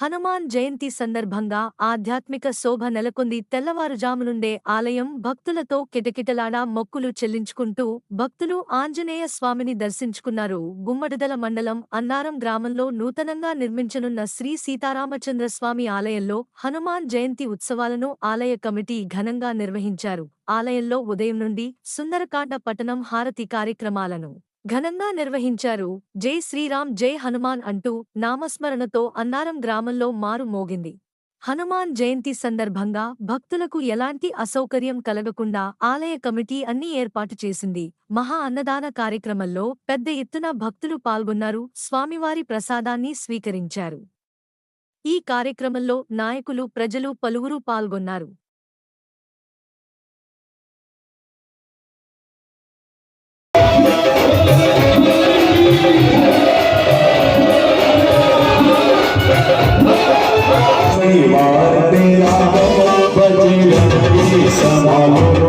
హనుమాన్ జయంతి సందర్భంగా ఆధ్యాత్మిక శోభ నెలకొంది. తెల్లవారుజాము నుండే ఆలయం భక్తులతో కిటకిటలాడా మొక్కులు చెల్లించుకుంటూ భక్తులు ఆంజనేయ స్వామిని దర్శించుకున్నారు. గుమ్మడిదల మండలం అన్నారం గ్రామంలో నూతనంగా నిర్మించనున్న శ్రీ సీతారామచంద్రస్వామి ఆలయంలో హనుమాన్ జయంతి ఉత్సవాలను ఆలయ కమిటీ ఘనంగా నిర్వహించారు. ఆలయంలో ఉదయం నుండి సుందరకాండ పట్టణం హారతి కార్యక్రమాలను ఘనంగా నిర్వహించారు. జై శ్రీరామ్ జై హనుమాన్ అంటూ నామస్మరణతో అన్నారం గ్రామంలో మారు మోగింది. హనుమాన్ జయంతి సందర్భంగా భక్తులకు ఎలాంటి అసౌకర్యం కలగకుండా ఆలయ కమిటీ అన్ని ఏర్పాటు చేసింది. మహా అన్నదాన కార్యక్రమంలో పెద్ద ఎత్తున భక్తులు పాల్గొన్నారు. స్వామివారి ప్రసాదాన్ని స్వీకరించారు. ఈ కార్యక్రమంలో నాయకులు ప్రజలు పలువురు పాల్గొన్నారు. परिवार तेरा बजरंगी संभालो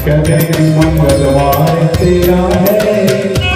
कहते हैं मंगलवार तेरा है